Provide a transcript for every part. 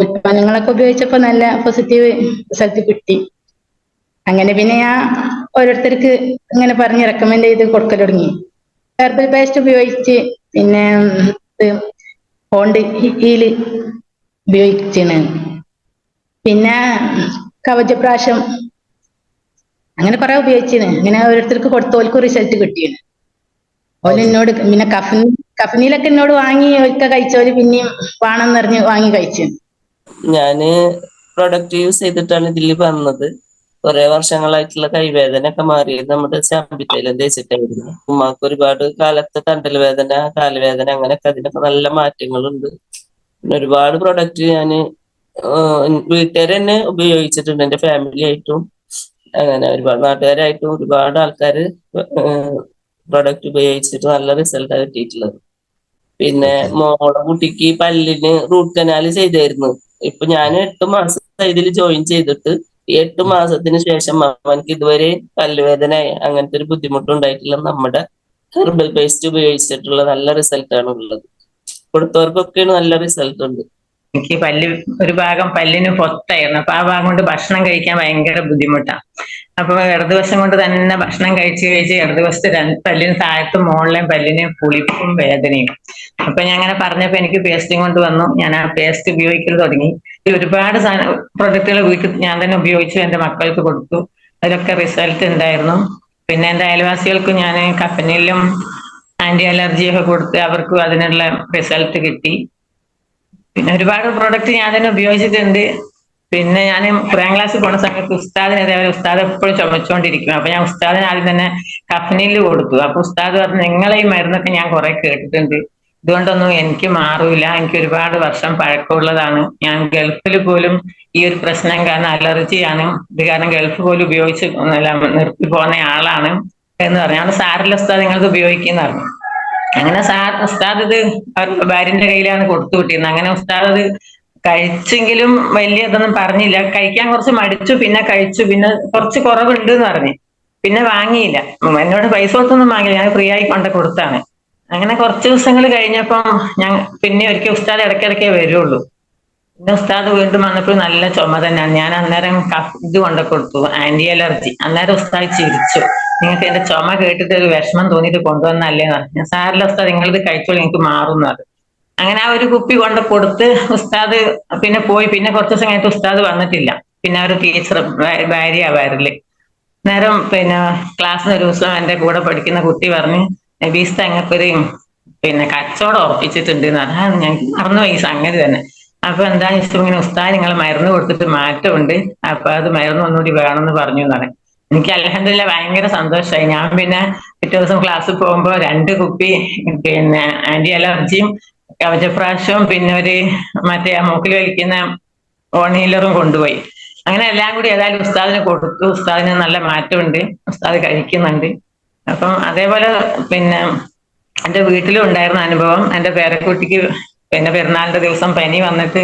ഉൽപ്പന്നങ്ങളൊക്കെ ഉപയോഗിച്ചപ്പോ നല്ല positive result കിട്ടി. അങ്ങനെ പിന്നെ ഞാൻ ഓരോരുത്തർക്ക് ഇങ്ങനെ പറഞ്ഞ് റെക്കമെൻഡ് ചെയ്ത് കൊടുക്കൽ തുടങ്ങി. ഹെർബൽ പേസ്റ്റ് ഉപയോഗിച്ച് പിന്നെ ഹോണ്ട് ഹീൽ ഉപയോഗിച്ചാണ്. പിന്നെ കവചപ്രാശം അങ്ങനെ കുറെ ഉപയോഗിച്ചിന് ഇങ്ങനെ ഓരോരുത്തർക്ക് കൊടുത്തോൽക്കും റിസൾട്ട് കിട്ടിയാണ് ഓൽ എന്നോട് പിന്നെ കഫനി കഫനിയിലൊക്കെ എന്നോട് വാങ്ങി ഒരിക്കൽ കഴിച്ചോൽ പിന്നെയും വേണം നിറഞ്ഞ് വാങ്ങി കഴിച്ചു ഞാൻ പ്രൊഡക്റ്റ് യൂസ് ചെയ്തിട്ടാണ് ഇതിൽ വന്നത്. കുറെ വർഷങ്ങളായിട്ടുള്ള കൈവേദന ഒക്കെ മാറിയത് നമ്മുടെ ചാമ്പിത്തൈലം തേച്ചിട്ടായിരുന്നു ഉമ്മാക്ക് ഒരുപാട് കാലത്തെ തണ്ടൽ വേദന കാലുവേദന അങ്ങനെയൊക്കെ അതിനൊക്കെ നല്ല മാറ്റങ്ങളുണ്ട്. പിന്നെ ഒരുപാട് പ്രൊഡക്റ്റ് ഞാൻ വീട്ടുകാർ തന്നെ ഉപയോഗിച്ചിട്ടുണ്ട് എന്റെ ഫാമിലി ആയിട്ടും. അങ്ങനെ ഒരുപാട് നാട്ടുകാരായിട്ടും ഒരുപാട് ആൾക്കാർ പ്രൊഡക്റ്റ് ഉപയോഗിച്ചിട്ട് നല്ല റിസൾട്ട് കിട്ടിയിട്ടുള്ളത്. പിന്നെ മോളെ കുട്ടിക്ക് പല്ലിന് റൂട്ട് കനാൽ ചെയ്തായിരുന്നു. ഇപ്പൊ ഞാൻ എട്ട് മാസം ഇതിൽ ജോയിൻ ചെയ്തിട്ട് ഈ എട്ട് മാസത്തിന് ശേഷം അവനക്ക് ഇതുവരെ പല്ലുവേദന അങ്ങനത്തെ ഒരു ബുദ്ധിമുട്ട് ഉണ്ടായിട്ടില്ല. നമ്മുടെ ഹെർബൽ പേസ്റ്റ് ഉപയോഗിച്ചിട്ടുള്ള നല്ല റിസൾട്ടാണ് ഉള്ളത്. കൊടുത്തവർക്കൊക്കെയാണ് നല്ല റിസൾട്ട് ഉണ്ട്. എനിക്ക് പല്ല് ഒരു ഭാഗം പല്ലിന് പൊത്തായിരുന്നു. അപ്പൊ ആ ഭാഗം കൊണ്ട് ഭക്ഷണം കഴിക്കാൻ ഭയങ്കര ബുദ്ധിമുട്ടാണ് അപ്പൊ ഇടതുവശം കൊണ്ട് തന്നെ ഭക്ഷണം കഴിച്ച് കഴിച്ച് ഇടതുവശത്ത് പല്ലിന് താഴത്തും മുകളിലെയും പല്ലിന് പുളിപ്പും വേദനയും. അപ്പൊ ഞാൻ അങ്ങനെ പറഞ്ഞപ്പോ എനിക്ക് പേസ്റ്റും കൊണ്ട് വന്നു. ഞാൻ ആ പേസ്റ്റ് ഉപയോഗിക്കൽ തുടങ്ങി. ഒരുപാട് പ്രൊഡക്റ്റുകൾ വീട്ടിൽ ഞാൻ തന്നെ ഉപയോഗിച്ചു. എന്റെ മക്കൾക്ക് കൊടുത്തു. അതിലൊക്കെ റിസൾട്ട് ഉണ്ടായിരുന്നു. പിന്നെ എന്റെ അയൽവാസികൾക്ക് ഞാൻ കപ്പനിലും ആന്റി അലർജിയൊക്കെ കൊടുത്ത് അവർക്കും അതിനുള്ള റിസൾട്ട് കിട്ടി. പിന്നെ ഒരുപാട് പ്രോഡക്റ്റ് ഞാൻ തന്നെ ഉപയോഗിച്ചിട്ടുണ്ട്. പിന്നെ ഞാൻ പ്രേം ക്ലാസ് പോണ സമയത്ത് ഉസ്താദിന് അതേപോലെ ഉസ്താദ് എപ്പോഴും ചുമച്ചുകൊണ്ടിരിക്കും അപ്പൊ ഞാൻ ഉസ്താദിന് ആദ്യം തന്നെ കഫനിൽ കൊടുത്തു. അപ്പൊ ഉസ്താദ് പറഞ്ഞു നിങ്ങളെ ഈ മരുന്നൊക്കെ ഞാൻ കുറെ കേട്ടിട്ടുണ്ട്. ഇതുകൊണ്ടൊന്നും എനിക്ക് മാറൂല. എനിക്ക് ഒരുപാട് വർഷം പഴക്കമുള്ളതാണ്. ഞാൻ ഗൾഫിൽ പോലും ഈ ഒരു പ്രശ്നം കാരണം അലർജിയാണ് ഇത് കാരണം ഗൾഫ് പോലും ഉപയോഗിച്ച് നിർത്തി പോകുന്ന ആളാണ്. എന്ന് പറഞ്ഞു. സാറില്ല ഉസ്താദ് നിങ്ങൾക്ക് ഉപയോഗിക്കുന്ന പറഞ്ഞു. അങ്ങനെ സാർ ഉസ്താദ് ഇത് ഭാര്യന്റെ കയ്യിലാണ് കൊടുത്തു വിട്ടിരുന്നത്. അങ്ങനെ ഉസ്താദ് കഴിച്ചെങ്കിലും വലിയ ഇതൊന്നും പറഞ്ഞില്ല. കഴിക്കാൻ കുറച്ച് മടിച്ചു പിന്നെ കഴിച്ചു. പിന്നെ കുറച്ച് കുറവുണ്ട് എന്ന് പറഞ്ഞു. പിന്നെ വാങ്ങിയില്ല. എന്നോട് പൈസ കൊടുത്തൊന്നും വാങ്ങില്ല ഞാൻ ഫ്രീ ആയി കൊണ്ട് കൊടുത്താണ്. അങ്ങനെ കുറച്ച് ദിവസങ്ങൾ കഴിഞ്ഞപ്പം ഞാൻ പിന്നെ ഒരിക്കൽ ഉസ്താദ് ഇടയ്ക്കിടയ്ക്കേ വരുള്ളൂ. പിന്നെ ഉസ്താദ് വീണ്ടും വന്നപ്പോൾ നല്ല ചുമ തന്നെയാണ് ഞാൻ അന്നേരം ഇത് കൊണ്ട കൊടുത്തു. Anti allergy. അന്നേരം ഉസ്താദ് ചിരിച്ചു. നിങ്ങൾക്ക് എന്റെ ചുമ കേട്ടിട്ട് ഒരു വിഷമം തോന്നിയിട്ട് കൊണ്ടുവന്നല്ലേ പറഞ്ഞു. സാറില്ല ഉസ്താദ് നിങ്ങളിത് കഴിച്ചോളൂ എനിക്ക് മാറുന്നത് അങ്ങനെ ആ ഒരു കുപ്പി കൊണ്ട് കൊടുത്ത് ഉസ്താദ് പിന്നെ പോയി. പിന്നെ കുറച്ച് ദിവസം കഴിഞ്ഞിട്ട് ഉസ്താദ് വന്നിട്ടില്ല. പിന്നെ ഒരു ടീച്ചർ ഭാര്യ വരൽ. നേരം പിന്നെ ക്ലാസ്സിന് ഒരു ദിവസം എന്റെ കൂടെ പഠിക്കുന്ന കുട്ടി പറഞ്ഞു ബീസ് തങ്ങൾക്കൊരു പിന്നെ കച്ചവടം ഉറപ്പിച്ചിട്ടുണ്ട് അതാണ് ഞാൻ മറന്നുപോയി പോയി സംഗതി തന്നെ. അപ്പൊ എന്താ ഇഷ്ടം ഇങ്ങനെ ഉസ്താദ് നിങ്ങൾ മരുന്ന് കൊടുത്തിട്ട് മാറ്റമുണ്ട്. അപ്പൊ അത് മരുന്ന് ഒന്നുകൂടി വേണമെന്ന് പറഞ്ഞു എന്നാണ് എനിക്ക് അലഹദില്ല ഭയങ്കര സന്തോഷമായി ഞാൻ പിന്നെ പിറ്റേ ദിവസം ക്ലാസ്സിൽ പോകുമ്പോൾ രണ്ട് കുപ്പി പിന്നെ ആന്റി അലർജിയും കവചപ്രാശവും പിന്നെ ഒരു മറ്റേ മൂക്കിൽ വലിക്കുന്ന ഓണീലറും കൊണ്ടുപോയി. അങ്ങനെ എല്ലാം കൂടി ഏതായാലും ഉസ്താദിന് കൊടുത്തു. ഉസ്താദിന് നല്ല മാറ്റമുണ്ട്. ഉസ്താദ് കഴിക്കുന്നുണ്ട്. അപ്പം അതേപോലെ പിന്നെ എന്റെ വീട്ടിലും ഉണ്ടായിരുന്ന അനുഭവം. എന്റെ പേരക്കുട്ടിക്ക് പിന്നെ പെരുന്നാളിന്റെ ദിവസം പനി വന്നിട്ട്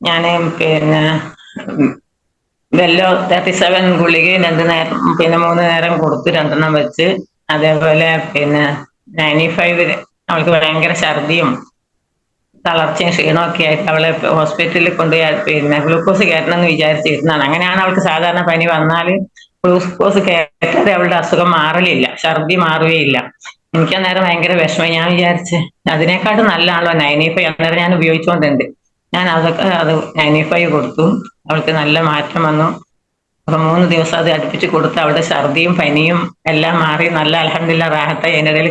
ഞാൻ പിന്നെ വെല്ലോ തേർട്ടി സെവൻ ഗുളികയും രണ്ടു നേരം പിന്നെ മൂന്ന് നേരം കൊടുത്ത് രണ്ടെണ്ണം വെച്ച് അതേപോലെ പിന്നെ നയന്റി ഫൈവ് അവൾക്ക് ഭയങ്കര ഛർദിയും തളർച്ചയും ഒക്കെ ആയിട്ട് അവളെ ഹോസ്പിറ്റലിൽ കൊണ്ടുപോയി പിന്നെ ഗ്ലൂക്കോസ് കയറ്റണം എന്ന് വിചാരിച്ചിരുന്നതാണ്. അങ്ങനെയാണ് അവൾക്ക് സാധാരണ പനി വന്നാൽ ഗ്ലൂക്കോസ് കയറ്റാതെ അവളുടെ അസുഖം മാറലില്ല ഛർദി മാറുകയില്ല. എനിക്ക് അന്നേരം ഭയങ്കര വിഷമം ഞാൻ വിചാരിച്ച് അതിനേക്കാട്ടും നല്ലതാണല്ലോ ഫൈവ് അന്നേരം ഞാൻ ഉപയോഗിച്ചുകൊണ്ടുണ്ട് ഞാൻ അതൊക്കെ അത് ഫൈവ് കൊടുത്തു. അവൾക്ക് നല്ല മാറ്റം വന്നു. അപ്പൊ മൂന്ന് ദിവസം അത് അടുപ്പിച്ച് കൊടുത്ത് അവളുടെ ഛർദിയും പനിയും എല്ലാം മാറി. നല്ല അലഹമില്ല റാഹത്തായി അതിന്റെ ഇടയിൽ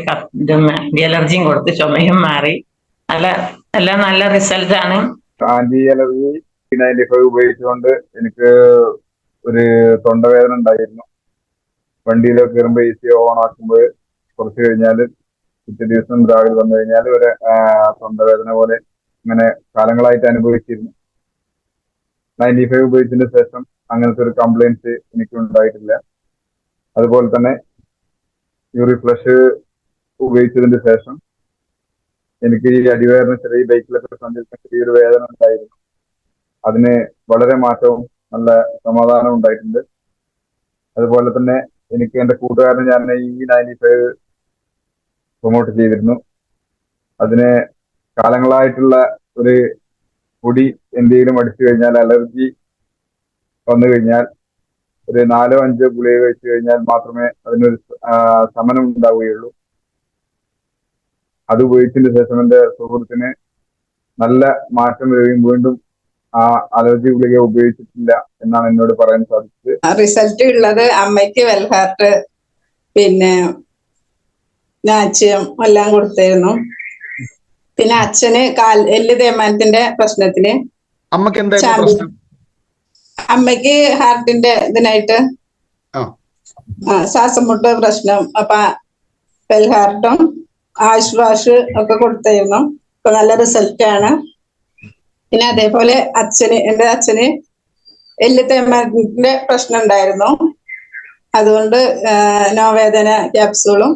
ആന്റി അലർജിയും കൊടുത്ത് ചുമയും മാറി. നല്ല എല്ലാം നല്ല റിസൾട്ട് ആണ്. ആന്റി അലർജി ഉപയോഗിച്ചുകൊണ്ട് എനിക്ക് ഒരു തൊണ്ടവേദന ഉണ്ടായിരുന്നു. വണ്ടിയിലൊക്കെ കയറുമ്പോൾ എ സി ഓൺ ആക്കുമ്പോൾ കുറച്ച് കഴിഞ്ഞാൽ പിറ്റേ ദിവസം രാവിലെ വന്നു കഴിഞ്ഞാൽ ഒരു തൊണ്ടവേദന പോലെ ഇങ്ങനെ കാലങ്ങളായിട്ട് അനുഭവിച്ചിരുന്നു. നയന്റി ഫൈവ് ഉപയോഗിച്ചതിന് ശേഷം അങ്ങനത്തെ ഒരു കംപ്ലൈൻസ് എനിക്ക് ഉണ്ടായിട്ടില്ല. അതുപോലെ തന്നെ യൂറി ഫ്ലഷ് ഉപയോഗിച്ചതിന് ശേഷം എനിക്ക് ഈ അടിവേദന ചെറിയ ബൈക്കിലൊക്കെ സഞ്ചരിച്ച ചെറിയൊരു വേദന ഉണ്ടായിരുന്നു. അതിന് വളരെ മാറ്റവും നല്ല സമാധാനം ഉണ്ടായിട്ടുണ്ട്. അതുപോലെ തന്നെ എനിക്ക് എന്റെ കൂട്ടുകാരനെ ഞാൻ ഈ നയന്റി ഫൈവ് പ്രൊമോട്ട് ചെയ്തിരുന്നു. അതിന് കാലങ്ങളായിട്ടുള്ള ഒരു പൊടി എന്തെങ്കിലും അടിച്ചു കഴിഞ്ഞാൽ അലർജി വന്നു കഴിഞ്ഞാൽ ഒരു നാലോ അഞ്ചോ ഗുളിക കഴിച്ചു കഴിഞ്ഞാൽ മാത്രമേ അതിനൊരു ശമനം ഉണ്ടാവുകയുള്ളൂ. അത് ഉപയോഗിച്ചതിന് ശേഷം എന്റെ സുഹൃത്തിന് നല്ല മാറ്റം വരികയും വീണ്ടും ആ അലർജി ഗുളിക ഉപയോഗിച്ചിട്ടില്ല എന്നാണ് എന്നോട് പറയാൻ സാധിച്ചത്. റിസൾട്ട് ഉള്ളത് അമ്മയ്ക്ക് വെൽഹാർട്ട് പിന്നെ നാച്യം എല്ലാം കൊടുത്തായിരുന്നു. പിന്നെ അച്ഛന് കാൽ എല്ല് തേയ്മാനത്തിന്റെ പ്രശ്നത്തിന് അമ്മയ്ക്ക് എന്തായിരുന്നു പ്രശ്നം? അമ്മയ്ക്ക് ഹാർട്ടിന്റെ ഇതിനായിട്ട് ശ്വാസം മുട്ട് പ്രശ്നം അപ്പൊ പെൽഹാർട്ടും ആഷ് വാഷ് ഒക്കെ കൊടുത്തായിരുന്നു. ഇപ്പൊ നല്ല റിസൾട്ട് ആണ് പിന്നെ അതേപോലെ അച്ഛന് എന്റെ അച്ഛന് എല്ല് തേയ്മാനത്തിന്റെ പ്രശ്നം ഉണ്ടായിരുന്നു അതുകൊണ്ട് നോവേദന ക്യാപ്സൂളും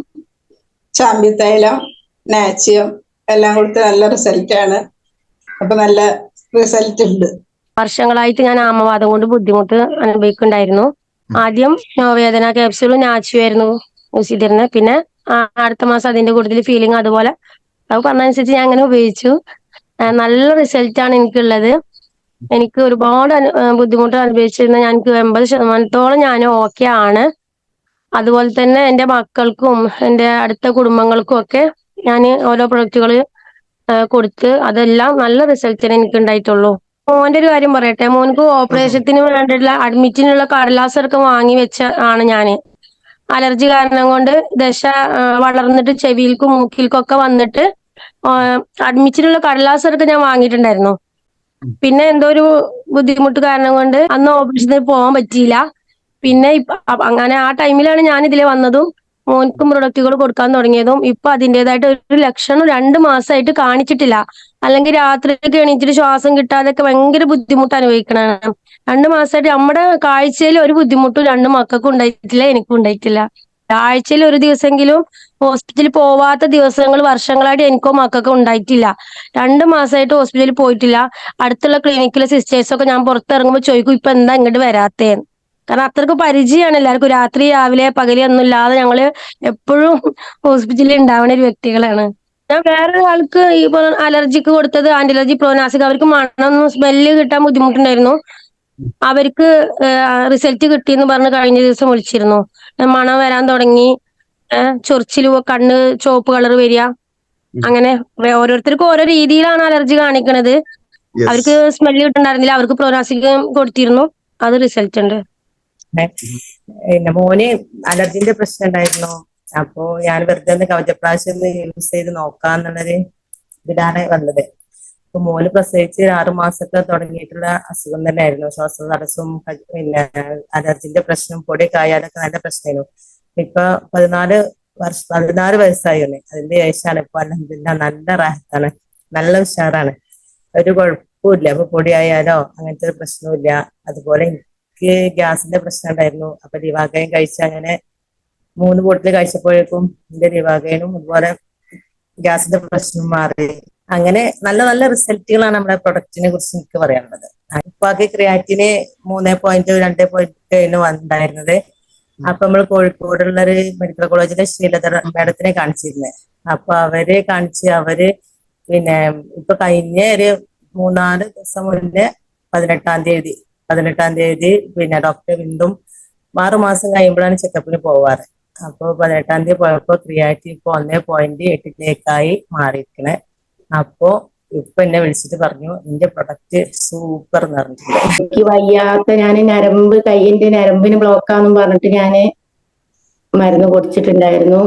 ചാമ്പി തൈലം നാച്ചിയം എല്ലാം കൊടുത്ത് നല്ല റിസൾട്ട് ആണ്. അപ്പൊ നല്ല റിസൾട്ട് ഉണ്ട്. വർഷങ്ങളായിട്ട് ഞാൻ ആമവാദം കൊണ്ട് ബുദ്ധിമുട്ട് അനുഭവിക്കുന്നുണ്ടായിരുന്നു. ആദ്യം വേദന ക്യാപ്സ്യൂളും നാച്ചുവായിരുന്നു യൂസ് ചെയ്തിരുന്നത് പിന്നെ അടുത്ത മാസം അതിന്റെ കൂടുതൽ ഫീലിംഗ് അതുപോലെ. അത് പറഞ്ഞനുസരിച്ച് ഞാൻ അങ്ങനെ ഉപയോഗിച്ചു. നല്ല റിസൾട്ട് ആണ് എനിക്കുള്ളത്. എനിക്ക് ഒരുപാട് അനു- ബുദ്ധിമുട്ട് അനുഭവിച്ചിരുന്ന ഞാൻ എനിക്ക് എൺപത് ശതമാനത്തോളം ഞാൻ ഓക്കെ ആണ്. അതുപോലെ തന്നെ എന്റെ മക്കൾക്കും എന്റെ അടുത്ത കുടുംബങ്ങൾക്കും ഒക്കെ ഞാൻ ഓരോ പ്രൊഡക്റ്റുകൾ കൊടുത്ത് അതെല്ലാം നല്ല റിസൾട്ടിന് എനിക്ക് ഉണ്ടായിട്ടുള്ളൂ മോന്റെ ഒരു കാര്യം പറയട്ടെ മോൻക്ക് ഓപ്പറേഷത്തിന് വേണ്ടിയിട്ടുള്ള അഡ്മിറ്റിനുള്ള കടലാസ് കടലാസൊക്കെ വാങ്ങി വെച്ച ആണ് ഞാൻ. അലർജി കാരണം കൊണ്ട് ദശ വളർന്നിട്ട് ചെവിയിൽക്കും മൂക്കിൽക്കും ഒക്കെ വന്നിട്ട് അഡ്മിറ്റിനുള്ള കടലാസ് കടലാസൊക്കെ ഞാൻ വാങ്ങിയിട്ടുണ്ടായിരുന്നു. പിന്നെ എന്തോ ഒരു ബുദ്ധിമുട്ട് കാരണം കൊണ്ട് അന്ന് ഓപ്പറേഷന് പോകാൻ പറ്റിയില്ല. പിന്നെ അങ്ങനെ ആ ടൈമിലാണ് ഞാൻ ഇതിൽ വന്നതും. മോൻക്കും പ്രൊഡക്റ്റുകൾ കൊടുക്കാൻ തുടങ്ങിയതും ഇപ്പൊ അതിന്റെതായിട്ട് ഒരു ലക്ഷണം രണ്ട് മാസമായിട്ട് കാണിച്ചിട്ടില്ല. അല്ലെങ്കിൽ രാത്രിയൊക്കെ എണീറ്റിട്ട് ശ്വാസം കിട്ടാതൊക്കെ ഭയങ്കര ബുദ്ധിമുട്ട് അനുഭവിക്കണാണ് രണ്ട് മാസമായിട്ട് നമ്മുടെ കാഴ്ചയിൽ ഒരു ബുദ്ധിമുട്ടും രണ്ട് മക്കൾക്കും ഉണ്ടായിട്ടില്ല എനിക്കും ഉണ്ടായിട്ടില്ല. ആഴ്ചയിൽ ഒരു ദിവസമെങ്കിലും ഹോസ്പിറ്റലിൽ പോവാത്ത ദിവസങ്ങൾ വർഷങ്ങളായിട്ട് എനിക്കോ മക്കൾക്കോ ഉണ്ടായിട്ടില്ല. രണ്ട് മാസമായിട്ട് ഹോസ്പിറ്റലിൽ പോയിട്ടില്ല. അടുത്തുള്ള ക്ലിനിക്കിലെ സിസ്റ്റേഴ്സൊക്കെ ഞാൻ പുറത്തിറങ്ങുമ്പോൾ ചോദിക്കും ഇപ്പൊ എന്താ ഇങ്ങോട്ട് വരാത്തേ? കാരണം അത്രയ്ക്ക് പരിചയമാണ് എല്ലാവർക്കും രാത്രി രാവിലെ പകലി ഒന്നും ഇല്ലാതെ ഞങ്ങൾ എപ്പോഴും ഹോസ്പിറ്റലിൽ ഉണ്ടാവുന്ന ഒരു വ്യക്തികളാണ്. ഞാൻ വേറൊരാൾക്ക് ഈ അലർജിക്ക് കൊടുത്തത് ആന്റി അലർജി പ്രോനാസിക് അവർക്ക് മണമൊന്നും സ്മെല്ല് കിട്ടാൻ ബുദ്ധിമുട്ടുണ്ടായിരുന്നു. അവർക്ക് റിസൾട്ട് കിട്ടിയെന്ന് പറഞ്ഞ് കഴിഞ്ഞ ദിവസം വിളിച്ചിരുന്നു. മണം വരാൻ തുടങ്ങി. ചൊറിച്ചിൽ കണ്ണ് ചുവപ്പ് കളർ വരിക. അങ്ങനെ ഓരോരുത്തർക്കും ഓരോ രീതിയിലാണ് അലർജി കാണിക്കണത്. അവർക്ക് സ്മെല്ല് കിട്ടുന്നുണ്ടായിരുന്നില്ല. അവർക്ക് പ്രോനാസിക് കൊടുത്തിരുന്നു. അത് റിസൾട്ട് ഉണ്ട് പിന്നെ മോന് അലർജിന്റെ പ്രശ്നം ഉണ്ടായിരുന്നു. അപ്പോ ഞാൻ വെറുതെ ഒന്ന് കവചപ്രാവശ്യം ഒന്ന് യൂസ് ചെയ്ത് നോക്കാന്നുള്ളൊരു ഇതിലാണ് വന്നത്. അപ്പൊ മോന് പ്രസവിച്ച് ആറു മാസമൊക്കെ തുടങ്ങിയിട്ടുള്ള അസുഖം തന്നെയായിരുന്നു. ശ്വാസ തടസ്സവും പിന്നെ അലർജിന്റെ പ്രശ്നം പൊടിയൊക്കെ ആയാലൊക്കെ നല്ല പ്രശ്നമായിരുന്നു. ഇപ്പൊ പതിനാല് വർഷം പതിനാല് വയസ്സായിരുന്നു അതിന്റെ ശേഷമാണ് ഇപ്പൊ അലഹമില്ല നല്ല റാഹത്താണ്. നല്ല ഉഷാറാണ്. ഒരു കുഴപ്പമില്ല അപ്പൊ പൊടിയായാലോ അങ്ങനത്തെ ഒരു പ്രശ്നമില്ല അതുപോലെ എനിക്ക് ഗ്യാസിന്റെ പ്രശ്നം ഉണ്ടായിരുന്നു. അപ്പൊ ദിവാകരൻ കഴിച്ച അങ്ങനെ മൂന്ന് ബോട്ടിൽ കഴിച്ചപ്പോഴേക്കും എന്റെ ദിവാകയനും അതുപോലെ ഗ്യാസിന്റെ പ്രശ്നം മാറി. അങ്ങനെ നല്ല നല്ല റിസൾട്ടുകളാണ് നമ്മുടെ പ്രൊഡക്റ്റിനെ കുറിച്ച് എനിക്ക് പറയാനുള്ളത്. ഉപ്പാക്ക് ക്രിയാറ്റിന് മൂന്ന് പോയിന്റ് രണ്ട് പോയിന്റ് ഉണ്ടായിരുന്നത് അപ്പൊ നമ്മൾ കോഴിക്കോടുള്ള ഒരു മെഡിക്കൽ കോളേജിലെ ശ്രീലത മാഡത്തിനെ കാണിച്ചിരുന്നത് അപ്പൊ അവരെ കാണിച്ച് അവർ പിന്നെ ഇപ്പൊ കഴിഞ്ഞ ഒരു മൂന്നാൽ ദിവസം മുന്നേ പതിനെട്ടാം തീയതി പതിനെട്ടാം തീയതി പിന്നെ ഡോക്ടർ വീണ്ടും ആറു മാസം കഴിയുമ്പോഴാണ് ചെക്കപ്പിന് പോവാറ്. അപ്പൊ പതിനെട്ടാം തീയതി പോയപ്പോ ക്രിയാറ്റിൻ ഇപ്പൊ ഒന്നേ പോയിന്റ് എട്ടിലേക്കായി മാറിയിരിക്കണേ. അപ്പോ ഇപ്പൊ എന്നെ വിളിച്ചിട്ട് പറഞ്ഞു എന്റെ പ്രൊഡക്റ്റ് സൂപ്പർ എന്ന് പറഞ്ഞിട്ടുണ്ട്. എനിക്ക് വയ്യാത്ത ഞാൻ ഞരമ്പ് കൈയിന്റെ ഞരമ്പിന് ബ്ലോക്കാന്നും പറഞ്ഞിട്ട് ഞാൻ മരുന്ന് കുടിച്ചിട്ടുണ്ടായിരുന്നു.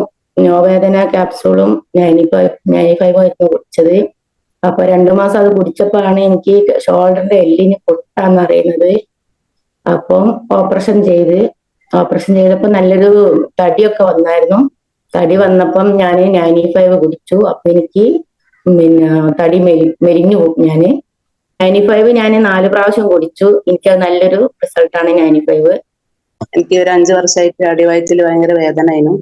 നോവേദന ക്യാപ്സൂളും നയനിഫൈവ് നയനിഫൈവ് ആയിരുന്നു കുടിച്ചത്. അപ്പൊ രണ്ടു മാസം അത് കുടിച്ചപ്പോഴാണ് എനിക്ക് ഷോൾഡറിന്റെ എല്ലിന് പൊട്ടാന്ന് അറിയുന്നത്. അപ്പം ഓപ്പറേഷൻ ചെയ്ത് ഓപ്പറേഷൻ ചെയ്തപ്പോ നല്ലൊരു തടിയൊക്കെ വന്നായിരുന്നു. തടി വന്നപ്പം ഞാൻ നയന്റി ഫൈവ് കുടിച്ചു. അപ്പൊ എനിക്ക് പിന്നെ തടി മെരി മെരിഞ്ഞു പോകും ഞാൻ. നയന്റി ഫൈവ് ഞാൻ നാല് പ്രാവശ്യം കുടിച്ചു. എനിക്ക് നല്ലൊരു റിസൾട്ടാണ് നയന്റി ഫൈവ്. എനിക്ക് ഒരു അഞ്ചു വർഷമായിട്ട് അടിവയറ്റിൽ ഭയങ്കര വേദന ആയിരുന്നു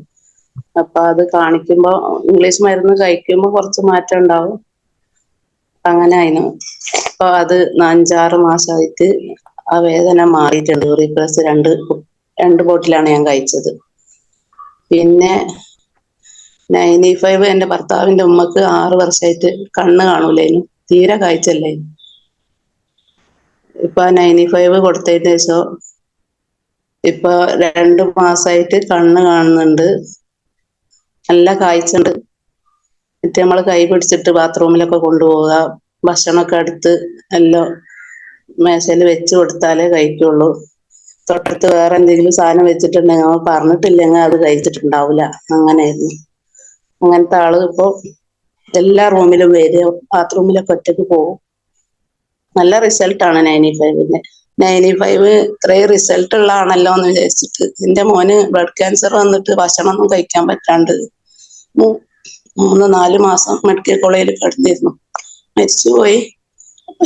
അപ്പൊ അത് കാണിക്കുമ്പോ ഇംഗ്ലീഷ് മരുന്ന് കഴിക്കുമ്പോ കുറച്ച് മാറ്റം ഉണ്ടാവും. അങ്ങനെ ആയിരുന്നു അപ്പൊ അത് അഞ്ചാറ് മാസമായിട്ട് ആ വേദന മാറിയിട്ടുണ്ട്. റീപ്ലസ് രണ്ട് രണ്ട് ബോട്ടിലാണ് ഞാൻ കഴിച്ചത്. പിന്നെ നയന്റി ഫൈവ് എന്റെ ഭർത്താവിന്റെ ഉമ്മക്ക് ആറ് വർഷമായിട്ട് കണ്ണ് കാണൂലായിരുന്നു തീരെ കാഴ്ചല്ലേ ഇപ്പൊ നയന്റി ഫൈവ് കൊടുത്തതിന് ശേഷം ഇപ്പൊ രണ്ട് മാസമായിട്ട് കണ്ണ് കാണുന്നുണ്ട്. നല്ല കാഴ്ചണ്ട് മറ്റേ നമ്മൾ കൈ പിടിച്ചിട്ട് ബാത്റൂമിലൊക്കെ കൊണ്ടുപോവുക. ഭക്ഷണമൊക്കെ അടുത്ത് എല്ലാം മേശയിൽ വെച്ച് കൊടുത്താലേ കഴിക്കുള്ളൂ. തൊട്ടടുത്ത് വേറെ എന്തെങ്കിലും സാധനം വെച്ചിട്ടുണ്ടെങ്കിൽ അവൻ പറഞ്ഞിട്ടില്ലെങ്കിൽ അത് കഴിച്ചിട്ടുണ്ടാവില്ല. അങ്ങനെയായിരുന്നു. അങ്ങനത്തെ ആൾ ഇപ്പൊ എല്ലാ റൂമിലും വരിക. ബാത്റൂമിലൊക്കെ ഒറ്റയ്ക്ക് പോകും. നല്ല റിസൾട്ടാണ് നയന്റി ഫൈവിന്റെ നയന്റി ഫൈവ് ഇത്രയും റിസൾട്ട് ഉള്ള ആണല്ലോ എന്ന് വിചാരിച്ചിട്ട്. എന്റെ മോന് ബ്ലഡ് ക്യാൻസർ വന്നിട്ട് ഭക്ഷണമൊന്നും കഴിക്കാൻ പറ്റാണ്ട് മൂന്ന് നാല് മാസം മെഡിക്കൽ കോളേജിൽ കിടന്നിരുന്നു. മരിച്ചുപോയി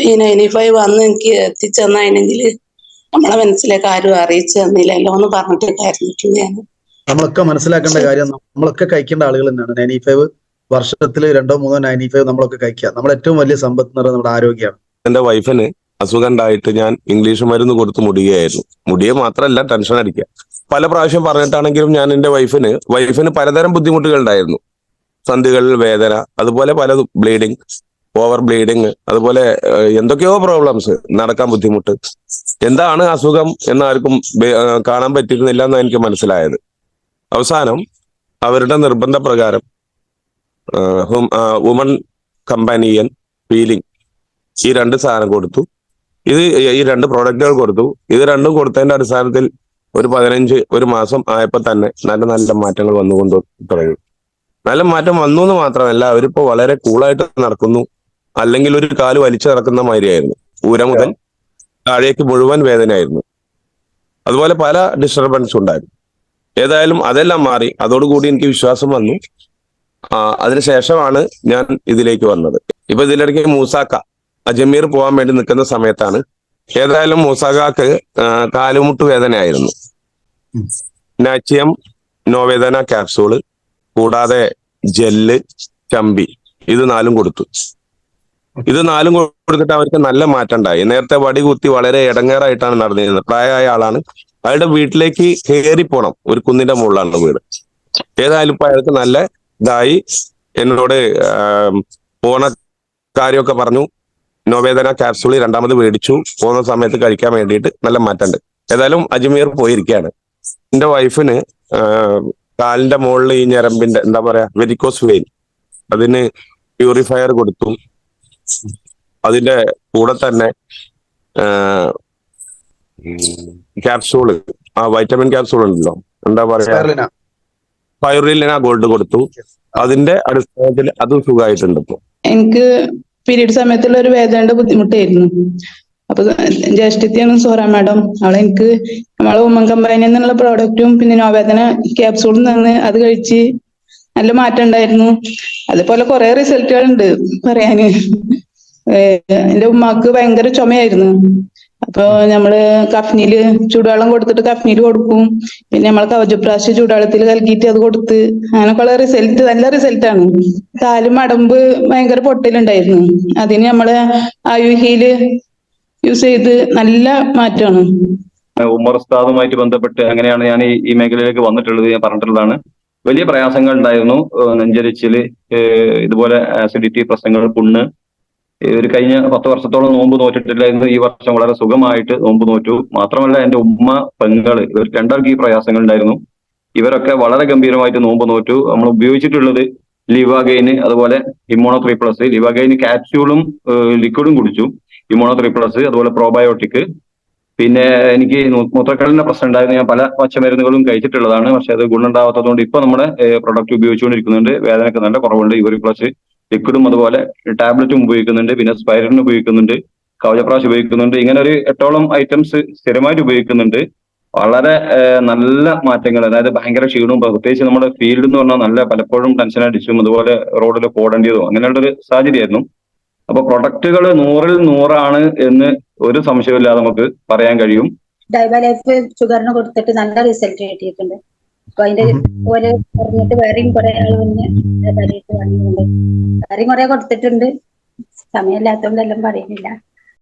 ഈ നയന്റി ഫൈവ് വന്ന് എനിക്ക് എത്തിച്ചെന്നായിരുന്നെങ്കിൽ നമ്മളെ മനസ്സിലേക്ക് ആരും അറിയിച്ചു തന്നില്ലല്ലോ എന്ന് പറഞ്ഞിട്ട് ഞാൻ നമ്മളൊക്കെ മനസ്സിലാക്കേണ്ട കാര്യം നമ്മളൊക്കെ കഴിക്കേണ്ട ആളുകൾ തന്നെയാണ്. നയന്റി ഫൈവ് വർഷത്തിൽ രണ്ടോ മൂന്നോ നയന്റി ഫൈവ് നമ്മളൊക്കെ കഴിക്കുക. നമ്മുടെ ഏറ്റവും വലിയ സമ്പത്ത് എന്ന് പറയുന്നത് നമ്മുടെ ആരോഗ്യമാണ്. എന്റെ വൈഫിന് അസുഖം ഉണ്ടായിട്ട് ഞാൻ ഇംഗ്ലീഷ് മരുന്ന് കൊടുത്ത് മുടിയായിരുന്നു മുടിയെ മാത്രമല്ല ടെൻഷൻ അടിക്കുക. പല പ്രാവശ്യം പറഞ്ഞിട്ടാണെങ്കിലും ഞാൻ എന്റെ വൈഫിന് വൈഫിന് പലതരം ബുദ്ധിമുട്ടുകൾ ഉണ്ടായിരുന്നു സന്ധികളിൽ വേദന അതുപോലെ പലതും. ബ്ലീഡിങ് ഓവർ ബ്ലീഡിങ് അതുപോലെ എന്തൊക്കെയോ പ്രോബ്ലംസ് നടക്കാൻ ബുദ്ധിമുട്ട്. എന്താണ് അസുഖം എന്നാർക്കും കാണാൻ പറ്റിയിരുന്നില്ല എന്നാണ് എനിക്ക് മനസ്സിലായത്. അവസാനം അവരുടെ നിർബന്ധ നിർബന്ധപ്രകാരം വുമൺ കമ്പാനിയൻ ഫീലിംഗ് ഈ രണ്ട് സാധനം കൊടുത്തു. ഇത് ഈ രണ്ട് പ്രോഡക്റ്റുകൾ കൊടുത്തു. ഇത് രണ്ടും കൊടുത്തതിന്റെ അടിസ്ഥാനത്തിൽ ഒരു പതിനഞ്ച് ഒരു മാസം ആയപ്പോൾ തന്നെ നല്ല നല്ല മാറ്റങ്ങൾ വന്നുകൊണ്ട് തുടങ്ങി. നല്ല മാറ്റം വന്നു എന്ന് മാത്രമല്ല അവരിപ്പോ വളരെ കൂളായിട്ട് നടക്കുന്നു. അല്ലെങ്കിൽ ഒരു കാൽ വലിച്ചു നടക്കുന്ന മാതിരിയായിരുന്നു. ഊര മുതൽ താഴേക്ക് മുഴുവൻ വേദനയായിരുന്നു. അതുപോലെ പല ഡിസ്റ്റർബൻസ് ഉണ്ടായിരുന്നു. ഏതായാലും അതെല്ലാം മാറി. അതോടുകൂടി എനിക്ക് വിശ്വാസം വന്നു. ആ അതിനുശേഷമാണ് ഞാൻ ഇതിലേക്ക് വന്നത്. ഇപ്പൊ ഇതിലിടയ്ക്ക് മൂസാക്ക അജമീർ പോകാൻ വേണ്ടി നിൽക്കുന്ന സമയത്താണ്. ഏതായാലും മൂസാക്കാക്ക് കാലുമുട്ട് വേദനയായിരുന്നു. നാച്ചിയം നോവേദന ക്യാപ്സൂൾ കൂടാതെ ജെല്ല് ചമ്പി ഇത് നാലും കൊടുത്തു. ഇത് നാലും കൊടുത്തിട്ട് അവർക്ക് നല്ല മാറ്റം ഉണ്ടായി നേരത്തെ വടി കുത്തി വളരെ ഇടങ്ങേറായിട്ടാണ് നടന്നിരുന്നത്. പ്രായമായ ആളാണ്. അയാളുടെ വീട്ടിലേക്ക് കയറി പോണം ഒരു കുന്നിന്റെ മുകളിലാണ് വീട്. ഏതായാലും ഇപ്പൊ അയാൾക്ക് നല്ല ഇതായി. എന്നോട് പോണ കാര്യമൊക്കെ പറഞ്ഞു. നോവേദന കാപ്സൂളി രണ്ടാമത് മേടിച്ചു. പോകുന്ന സമയത്ത് കഴിക്കാൻ വേണ്ടിയിട്ട് നല്ല മാറ്റമുണ്ട്. ഏതായാലും അജ്മീർ പോയിരിക്കുകയാണ്. എന്റെ വൈഫിന് കാലിന്റെ മുകളിൽ ഈ ഞരമ്പിന്റെ എന്താ പറയാ വെരിക്കോസ് വെയിൻ അതിന് പ്യൂരിഫയർ കൊടുത്തു. അതിന്റെ കൂടെ തന്നെ ക്യാപ്സൂൾ ആ വൈറ്റമിൻ ക്യാപ്സൂൾ ഉണ്ടല്ലോ. എന്താ പറയാ. പൈറിലിന ഗോൾഡ് കൊടുത്തു. അതിന്റെ അടിസ്ഥാനത്തിൽ അതും സുഖമായിട്ടുണ്ട് ഇപ്പൊ. എനിക്ക് പീരീഡ് സമയത്തുള്ള ഒരു വേദനയുടെ ബുദ്ധിമുട്ടായിരുന്നു. അപ്പൊ ജ്യേഷ്ഠത്തിയാണ് സോറ മാഡം. അവളെ എനിക്ക് നമ്മളെ ഉമ്മൻ കമ്പനി എന്നുള്ള പ്രോഡക്റ്റും പിന്നെ നോവേദന ക്യാപ്സൂളും തന്ന് അത് കഴിച്ച് നല്ല മാറ്റം ഉണ്ടായിരുന്നു. അതുപോലെ കുറെ റിസൾട്ടുകൾ ഉണ്ട് പറയാന്. എന്റെ ഉമ്മാക്ക് ഭയങ്കര ചുമയായിരുന്നു. അപ്പൊ നമ്മൾ കഫ്നിയിൽ ചൂടുവെള്ളം കൊടുത്തിട്ട് കഫ്നിയിൽ കൊടുക്കും. പിന്നെ നമ്മൾ കവചപ്രാശ് ചൂടുവെള്ളത്തിൽ കലക്കിയിട്ട് അത് കൊടുത്ത് അങ്ങനെയൊക്കെയുള്ള റിസൾട്ട് നല്ല റിസൾട്ടാണ് കാലും അടമ്പ് ഭയങ്കര പൊട്ടലുണ്ടായിരുന്നു. അതിന് നമ്മൾ ആയുഹീൽ യൂസ് ചെയ്ത് നല്ല മാറ്റമാണ്. ഉമർ ഉസ്താദുമായിട്ട് ബന്ധപ്പെട്ട് അങ്ങനെയാണ് ഞാൻ ഈ മേഖലയിലേക്ക് വന്നിട്ടുള്ളത് ഞാൻ പറഞ്ഞിട്ടുള്ളതാണ്. വലിയ പ്രയാസങ്ങൾ ഉണ്ടായിരുന്നു നെഞ്ചരിച്ചിൽ ഇതുപോലെ ആസിഡിറ്റി പ്രശ്നങ്ങൾ പുണ്ണ്. ഒരു കഴിഞ്ഞ പത്ത് വർഷത്തോളം നോമ്പ് നോറ്റിട്ടില്ലായിരുന്നു ഈ വർഷം വളരെ സുഖമായിട്ട് നോമ്പ് നോറ്റു. മാത്രമല്ല എന്റെ ഉമ്മ പെങ്ങൾ ഇവർ രണ്ടാൾക്ക് ഈ പ്രയാസങ്ങൾ ഉണ്ടായിരുന്നു. ഇവരൊക്കെ വളരെ ഗംഭീരമായിട്ട് നോമ്പ് നോറ്റു. നമ്മൾ ഉപയോഗിച്ചിട്ടുള്ളത് ലിവാഗൈന് അതുപോലെ ഹിമോണോ ത്രീ പ്ലസ് ലിവാഗൈന് കാപ്സ്യൂളും ലിക്വിഡും കുടിച്ചു. ഇമ്മോണോ ത്രീ പ്ലസ് അതുപോലെ പ്രോബയോട്ടിക് പിന്നെ എനിക്ക് മൂത്രക്കടലിന്റെ പ്രശ്നം ഉണ്ടായിരുന്നു. ഞാൻ പല പച്ചമരുന്നുകളും കഴിച്ചിട്ടുള്ളതാണ്. പക്ഷെ അത് ഗുണമുണ്ടാവാത്തതുകൊണ്ട് ഇപ്പൊ നമ്മുടെ പ്രൊഡക്റ്റ് ഉപയോഗിച്ചുകൊണ്ടിരിക്കുന്നുണ്ട്. വേദനയ്ക്ക് നല്ല കുറവുണ്ട്. ഇവർ പ്ലസ് ലിക്വിഡും അതുപോലെ ടാബ്ലറ്റും ഉപയോഗിക്കുന്നുണ്ട്. പിന്നെ സ്പൈറലിനും ഉപയോഗിക്കുന്നുണ്ട്. കവചപ്രാശ് ഉപയോഗിക്കുന്നുണ്ട്. ഇങ്ങനെ ഒരു എട്ടോളം ഐറ്റംസ് സ്ഥിരമായിട്ട് ഉപയോഗിക്കുന്നുണ്ട്. വളരെ നല്ല മാറ്റങ്ങൾ. അതായത് ഭയങ്കര ക്ഷീണവും പ്രത്യേകിച്ച് നമ്മുടെ ഫീൽഡ് എന്ന് പറഞ്ഞാൽ നല്ല പലപ്പോഴും ടെൻഷൻ അടിച്ചും അതുപോലെ റോഡിൽ പോടേണ്ടതും അങ്ങനെയുള്ള ഒരു സാഹചര്യമായിരുന്നു. അപ്പൊ പ്രൊഡക്റ്റുകൾ നൂറിൽ നൂറാണ് എന്ന് ഒരു സംശയമില്ലാതെ നമുക്ക് പറയാൻ കഴിയും. ഡൈബലൈഫ് ഷുഗറിന് കൊടുത്തിട്ട് നല്ല റിസൾട്ട് കിട്ടിയിട്ടുണ്ട്. അതിന്റെ കൊടുത്തിട്ടുണ്ട്. പറയുന്നില്ല.